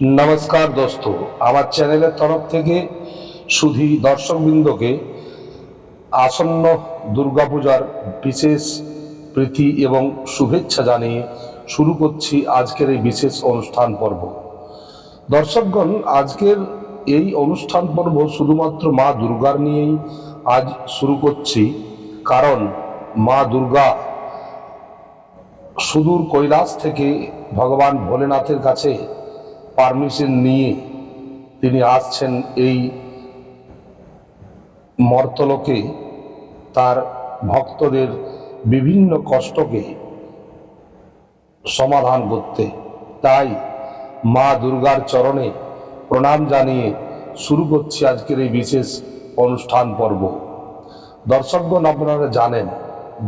নমস্কার দোস্ত। আমার চ্যানেলের তরফ থেকে সুধী দর্শকবৃন্দকে আসন্ন দুর্গাপূজার বিশেষ প্রীতি এবং শুভেচ্ছা জানিয়ে শুরু করছি আজকের এই বিশেষ অনুষ্ঠান পর্ব। দর্শকগণ, আজকের এই অনুষ্ঠান পর্ব শুধুমাত্র মা দুর্গার নিয়েই আজ শুরু করছি। কারণ মা দুর্গা সুদূর কৈলাস থেকে ভগবান ভোলেনাথের কাছে পারমিশন নিয়ে তিনি আসছেন এই মর্তলোকে, তার ভক্তদের বিভিন্ন কষ্টকে সমাধান করতে। তাই মা দুর্গার চরণে প্রণাম জানিয়ে শুরু করছি আজকের এই বিশেষ অনুষ্ঠান পর্ব। দর্শকগণ আপনারা জানেন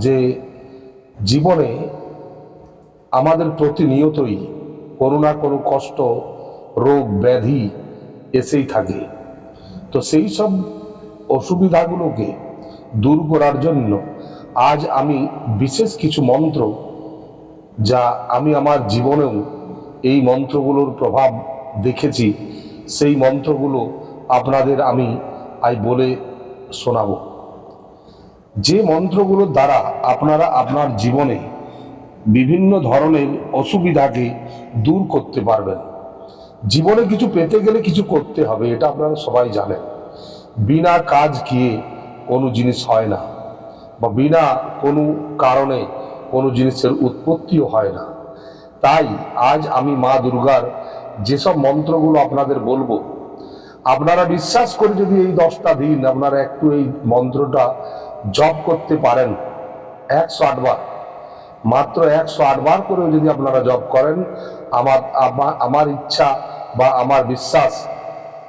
যে জীবনে আমাদের প্রতিনিয়তই কোনো না কোনো কষ্ট রোগ ব্যাধি এসেই থাকে। তো সেই সব অসুবিধাগুলোকে দূর করার জন্য আজ আমি বিশেষ কিছু মন্ত্র যা আমি আমার জীবনেও এই মন্ত্রগুলোর প্রভাব দেখেছি, সেই মন্ত্রগুলো আপনাদের আমি আই বলে শোনাবো। যে মন্ত্রগুলোর দ্বারা আপনারা আপনার জীবনে বিভিন্ন ধরনের অসুবিধাকে দূর করতে পারবেন জীবনে কিছু পেতে গেলে কিছু করতে হবে, এটা আপনারা সবাই জানেন। বিনা কাজ গিয়ে কোনো জিনিস হয় না বা বিনা কোনো কারণে কোনো জিনিসের উৎপত্তিও হয় না। তাই আজ আমি মা দুর্গার যেসব মন্ত্রগুলো আপনাদের বলব, আপনারা বিশ্বাস করে যদি এই দশটা দিন আপনারা একটু এই মন্ত্রটা জপ করতে পারেন, একশো আটবার। মাত্র একশো আটবার করেও যদি আপনারা জব করেন, আমার আমার ইচ্ছা বা আমার বিশ্বাস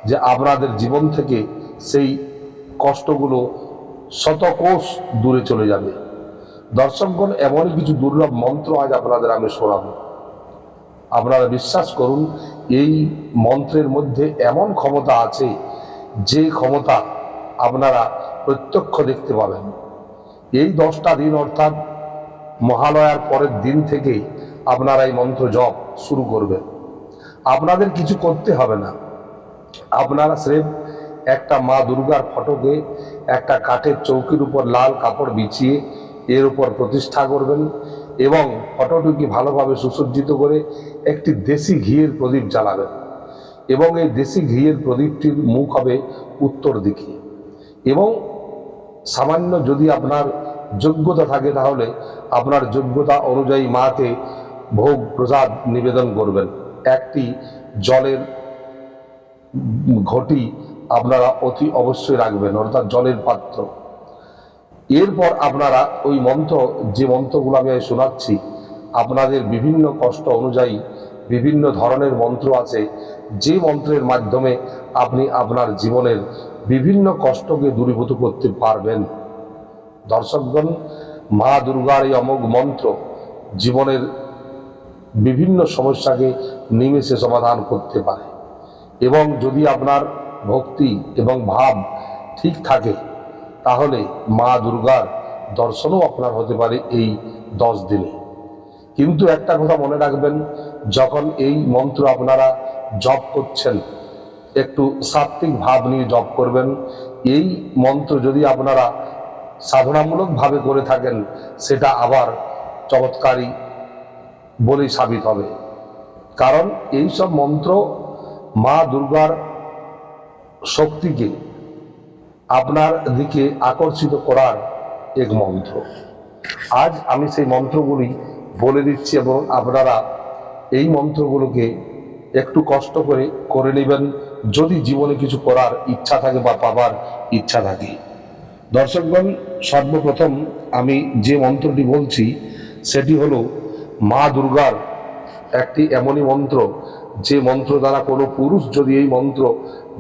যে আপনাদের জীবন থেকে সেই কষ্টগুলো শতকোষ দূরে চলে যাবে। দর্শকগণ এমনই কিছু দুর্লভ মন্ত্র আজ আপনাদের আমি শোনাবো। আপনারা বিশ্বাস করুন, এই মন্ত্রের মধ্যে এমন ক্ষমতা আছে যে ক্ষমতা আপনারা প্রত্যক্ষ দেখতে পাবেন। এই দশটা দিন অর্থাৎ মহালয়ার পরের দিন থেকেই আপনারা এই মন্ত্র জপ শুরু করবেন আপনাদের কিছু করতে হবে না। আপনারা স্রেফ একটা মা দুর্গার ফটোকে একটা কাঠের চৌকির উপর লাল কাপড় বিছিয়ে এর উপর প্রতিষ্ঠা করবেন এবং ফটোটিকে ভালোভাবে সুসজ্জিত করে একটি দেশি ঘিয়ের প্রদীপ জ্বালাবেন এবং এই দেশি ঘিয়ের প্রদীপটির মুখ হবে উত্তর দিকে। এবং সামান্য যদি আপনার যোগ্যতা থাকে তাহলে আপনার যোগ্যতা অনুযায়ী মাকে ভোগ প্রসাদ নিবেদন করবেন। একটি জলের ঘটি আপনারা অতি অবশ্যই রাখবেন, অর্থাৎ জলের পাত্র। এরপর আপনারা ওই মন্ত্র, যে মন্ত্রগুলো আমি শোনাচ্ছি, আপনাদের বিভিন্ন কষ্ট অনুযায়ী বিভিন্ন ধরনের মন্ত্র আছে, যে মন্ত্রের মাধ্যমে আপনি আপনার জীবনের বিভিন্ন কষ্টকে দূরীভূত করতে পারবেন। দর্শকগণ, মা দুর্গার এই অমোঘ মন্ত্র জীবনের বিভিন্ন সমস্যাকে নিমেষে সমাধান করতে পারে। এবং যদি আপনার ভক্তি এবং ভাব ঠিক থাকে, তাহলে মা দুর্গার দর্শনও আপনার হতে পারে এই দশ দিনে। কিন্তু একটা কথা মনে রাখবেন, যখন এই মন্ত্র আপনারা জপ করছেন, একটু সাত্বিক ভাব নিয়ে জপ করবেন, এই মন্ত্র যদি আপনারা সাধনামূলকভাবে করে থাকেন, সেটা আবার চমৎকারী বলেই সাবিত হবে। কারণ এই সব মন্ত্র মা দুর্গার শক্তিকে আপনার দিকে আকর্ষিত করার এক মন্ত্র। আজ আমি সেই মন্ত্রগুলি বলে দিচ্ছি এবং আপনারা এই মন্ত্রগুলোকে একটু কষ্ট করে করে নেবেন। যদি জীবনে কিছু করার ইচ্ছা থাকে বা পাবার ইচ্ছা থাকে দর্শকগণ, সর্বপ্রথম আমি যে মন্ত্রটি বলছি, সেটি হলো মা দুর্গার একটি এমনই মন্ত্র, যে মন্ত্র দ্বারা কোনো পুরুষ যদি এই মন্ত্র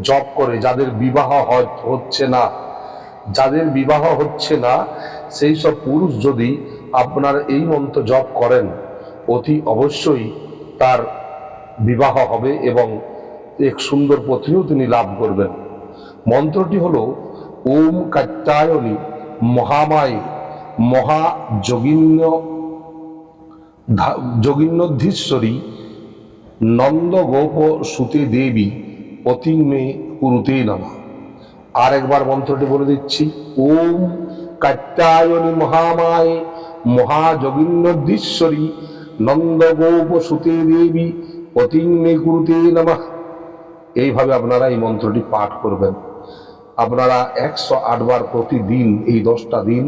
জপ করে, যাদের বিবাহ হচ্ছে না। যাদের বিবাহ হচ্ছে না, সেই সব পুরুষ যদি আপনার এই মন্ত্র জপ করেন, অতি অবশ্যই তার বিবাহ হবে এবং এক সুন্দর পত্নীও তিনি লাভ করবেন। মন্ত্রটি হলো ওম কাত্যায়নী মহামায়ী মহাযোগিন্য ধা- যোগিন্নধীশ্বরী নন্দ গোপ সুতে দেবী পতিং মে কুরুতে নামা আর একবার মন্ত্রটি বলে দিচ্ছি ওম কাত্যায়নী মহামায়ে মহাযোগিন্দ্রীশ্বরী নন্দ গোপ সুতে দেবী পতিং মে কুরুতে নামা এইভাবে আপনারা এই মন্ত্রটি পাঠ করবেন। আপনারা একশো আটবার প্রতিদিন এই দশটা দিন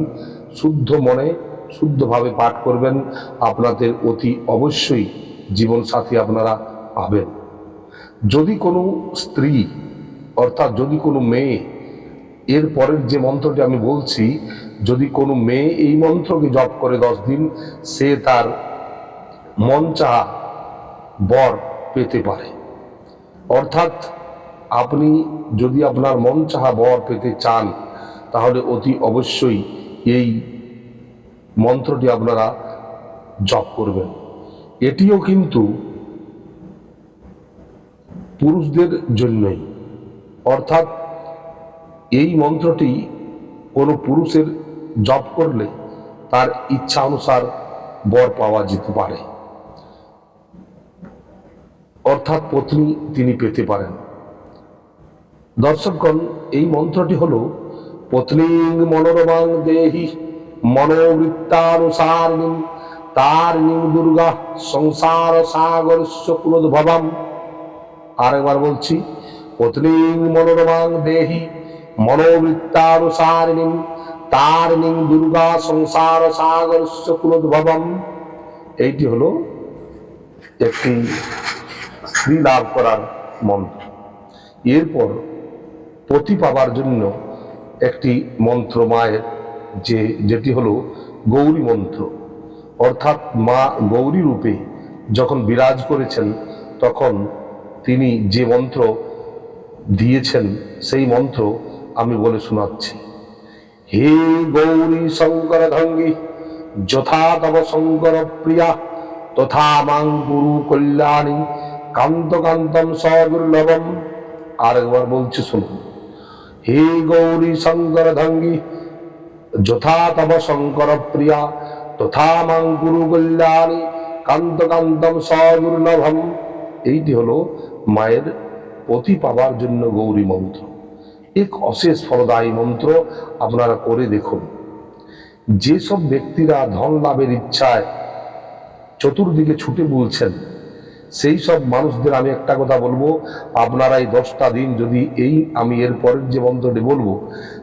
শুদ্ধ মনে, শুদ্ধভাবে পাঠ করবেন। আপনাদের অতি অবশ্যই জীবনসাথী আপনারা পাবেন। যদি কোনো স্ত্রী অর্থাৎ যদি কোনো মেয়ে, এর পরের যে মন্ত্রটি আমি বলছি, যদি কোনো মেয়ে এই মন্ত্রকে জপ করে দশ দিন, সে তার মন চাহা বর পেতে পারে। অর্থাৎ আপনি যদি আপনার মন চাহা বর পেতে চান, তাহলে অতি অবশ্যই এই মন্ত্রটি আপনারা জপ করবেন। এটিও কিন্তু পুরুষদের জন্যই। অর্থাৎ এই মন্ত্রটি কোনো পুরুষের জপ করলে তার ইচ্ছা অনুসার বর পাওয়া যেতে পারে। অর্থাৎ পত্নী তিনি পেতে পারেন। দর্শকগণ, এই মন্ত্রটি হল, পত্নী মনোরমাং দেহি মনোবৃত্তানুসারিণী তারিণী দুর্গা সংসার সাগর কুলোদ্ভবাম আরেকবার বলছি, পত্নী মনোরমাং দেহি মনোবৃত্তানুসারিণী তারিণী দুর্গা সংসার সাগর কুলোদ্ভবাম এইটি হলো একটি স্ত্রী লাভ করার মন্ত্র। এরপর পতি পাবার জন্য একটি মন্ত্র মায়ের যে, যেটি হলো গৌরী মন্ত্র। অর্থাৎ মা গৌরী রূপে যখন বিরাজ করেছেন, তখন তিনি যে মন্ত্র দিয়েছেন, সেই মন্ত্র আমি বলে শোনাচ্ছি। হে গৌরী শঙ্কর ধঙ্গী, যথা তব শঙ্কর প্রিয়া, তথা মাং গুরু কল্যাণী, কান্ত কান্তম আর একবার বলছি শুনুন। হে গৌরী শঙ্কর ধঙ্গী যথা তব শঙ্কর প্রিয়া তথা মাং গুরু কল্যাণী, কান্ত কান্তম সদুর্লভম। এইটি হলো মায়ের পতি পাবার জন্য গৌরী মন্ত্র। এক অশেষ ফলদায়ী মন্ত্র আপনারা করে দেখুন। যেসব ব্যক্তিরা ধন লাভের ইচ্ছায় চতুর্দিকে ছুটে বলছেন সেই সব মানুষদের আমি একটা কথা বলব আপনারা এই দশটা দিন যদি এই আমি এর পরের যে মন্ত্রটি বলব,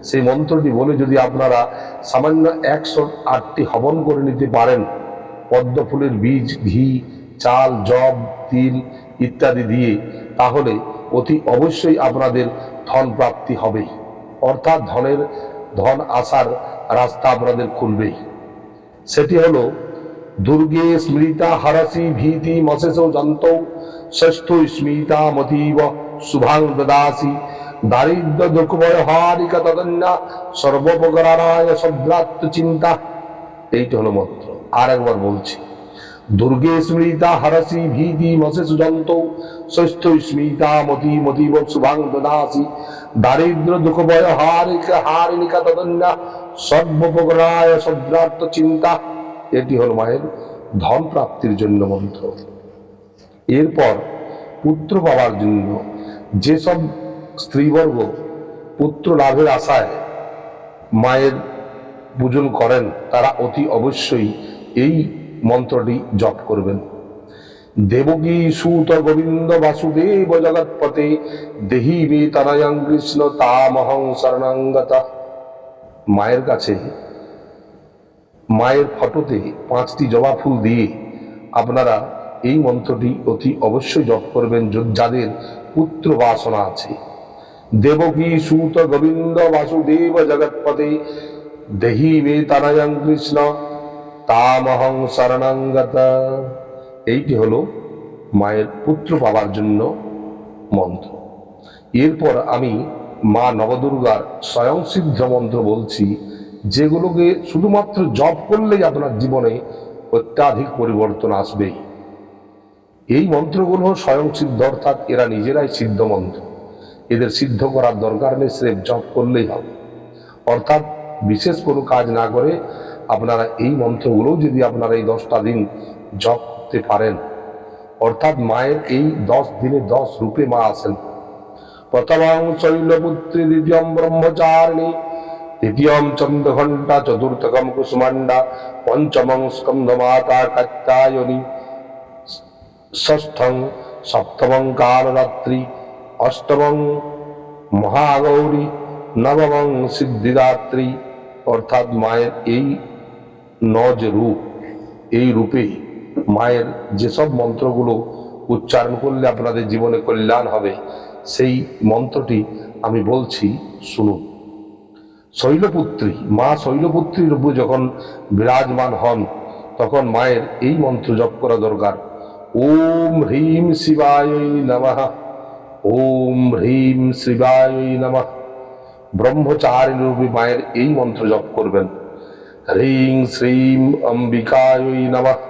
সেই মন্ত্রটি বলে যদি আপনারা সামান্য একশো আটটি হবন করে নিতে পারেন, পদ্ম ফুলের বীজ, ঘি, চাল, জব, তিল ইত্যাদি দিয়ে, তাহলে অতি অবশ্যই আপনাদের ধন প্রাপ্তি হবেই। অর্থাৎ ধনের, ধন আসার রাস্তা আপনাদের খুলবেই। সেটি হলো দুর্গে স্মৃতা হরসি ভীতি মশেষ যন্ত ষষ্ঠ স্মিতা মতীব শুভাং দদাসি। দারিদ্র দুঃখময় হারিকা তদন্যা, সর্বোপকারায় সদ্রাত্ম চিন্তা। এইটা হলো মন্ত্র। আর একবার বলছি, দুর্গে স্মৃতা হরসি ভীতি মশেষ যন্ত ষষ্ঠ স্মিতা মতি মতীব শুভাং দদাসি। দারিদ্র দুঃখময় হারিকা হারিণিকা তদন্যা, সর্বোপকারায় সদ্রাত্ম চিন্তা। এটি হল মায়ের ধন প্রাপ্তির জন্য মন্ত্র। এরপর পুত্র পাওয়ার জন্য যেসব স্ত্রীবর্গ পুত্র লাভের আশায় মায়ের পূজন করেন, তারা অতি অবশ্যই এই মন্ত্রটি জপ করবেন। দেবকী সুত গোবিন্দ বাসুদেব জগৎপতে দেহি মে তনয়ং কৃষ্ণ তামহং শরণাঙ্গতা। মায়ের কাছে মায়ের ফটোতে পাঁচটি জবা ফুল দিয়ে আপনারা এই মন্ত্রটি অতি অবশ্যই জপ করবেন যাদের পুত্র বাসনা আছে। দেবকী সুত গোবিন্দ বাসুদেব জগৎপদে দেহি মে তানয়ং কৃষ্ণ তামহং শরণাঙ্গত এইটি হলো মায়ের পুত্র পাওয়ার জন্য মন্ত্র। এরপর আমি মা নবদুর্গার স্বয়ংসিদ্ধ মন্ত্র বলছি যেগুলোকে শুধুমাত্র জব করলেই আপনার জীবনে অত্যাধিক পরিবর্তন আসবেই। এই মন্ত্রগুলো স্বয়ং সিদ্ধ, অর্থাৎ এরা নিজেরাই সিদ্ধ মন্ত্র। এদের সিদ্ধ করার দরকার নেই, স্রেফ জব করলেই হবে। অর্থাৎ বিশেষ কোনো কাজ না করে আপনারা এই মন্ত্রগুলো যদি আপনারা এই দশটা দিন জপ করতে পারেন। অর্থাৎ মায়ের এই দশ দিনে দশ রূপে মা আসেন। প্রথমং শৈলপুত্রী দ্বিতীয়ম ব্রহ্মচারিণী তৃতীয়ম চন্দ্রঘণ্টা চতুর্থকম কুসুমান্ডা পঞ্চমং স্কন্ধমাতা কাত্যায়নী ষষ্ঠং সপ্তমং কালরাত্রি অষ্টমং মহাগৌরী নবমং সিদ্ধিদাত্রী অর্থাৎ মায়ের এই ন যে রূপ, এই রূপে মায়ের যেসব মন্ত্রগুলো উচ্চারণ করলে আপনাদের জীবনে কল্যাণ হবে, সেই মন্ত্রটি আমি বলছি, শুনুন। শৈলপুত্রী, মা শৈলপুত্রীর রূপে যখন বিরাজমান হন, তখন মায়ের এই মন্ত্র জপ করা দরকার। ওম হ্রিম শিবায় নমঃ, ওম হ্রিম শিবায় নমঃ। ব্রহ্মচারিণী রূপী মায়ের এই মন্ত্র জপ করবেন। হ্রিং শ্রীম অম্বিকায় নমঃ,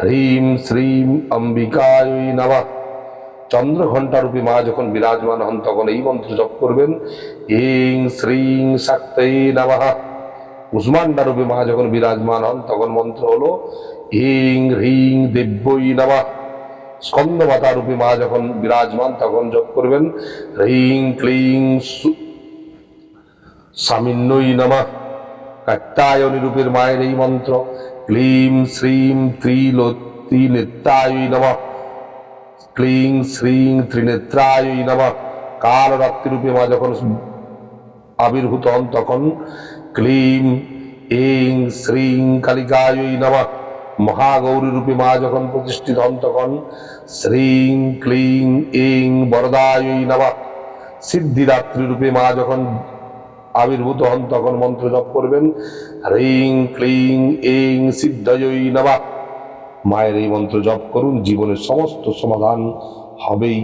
হ্রিম শ্রীম অম্বিকায় নমঃ। চন্দ্রঘণ্টা রূপী মা যখন বিরাজমান হন, তখন এই মন্ত্র জপ করবেন। ইং শ্রীং শক্তৈ নমঃ। উসমান্ডা রূপী মা যখন বিরাজমান হন, তখন মন্ত্র হলো ইং হ্রিং দিব্যই নমঃ। স্কন্দ মাতা রূপী মা যখন বিরাজমান, তখন জপ করবেন, হ্রিং ক্লিং সু- স্বামিন্নই নমঃ। কাত্যায়নী রূপের মায়ের এই মন্ত্র, ক্লিম শ্রীম ত্রিলোত্তি নিত্যায় নমঃ। ক্লিং শ্রীং ত্রিনেত্রায় নমঃ। কাল রাত্রিরূপে মা যখন আবির্ভূত হন, তখন ক্লিম ইং শ্রীং কালিকায় নমঃ। মহাগৌরী রূপে মা যখন প্রতিষ্ঠিত হন, তখন শ্রীং ক্লিং ইং বরদায় নমঃ। সিদ্ধিদাত্রী রূপে মা যখন আবির্ভূত হন, তখন মন্ত্র জপ করবেন, হ্রিং ক্লিং ইং সিদ্ধয়ই নমঃ। মায়ের এই মন্ত্র জপ করুন জীবনের সমস্ত সমাধান হবেই।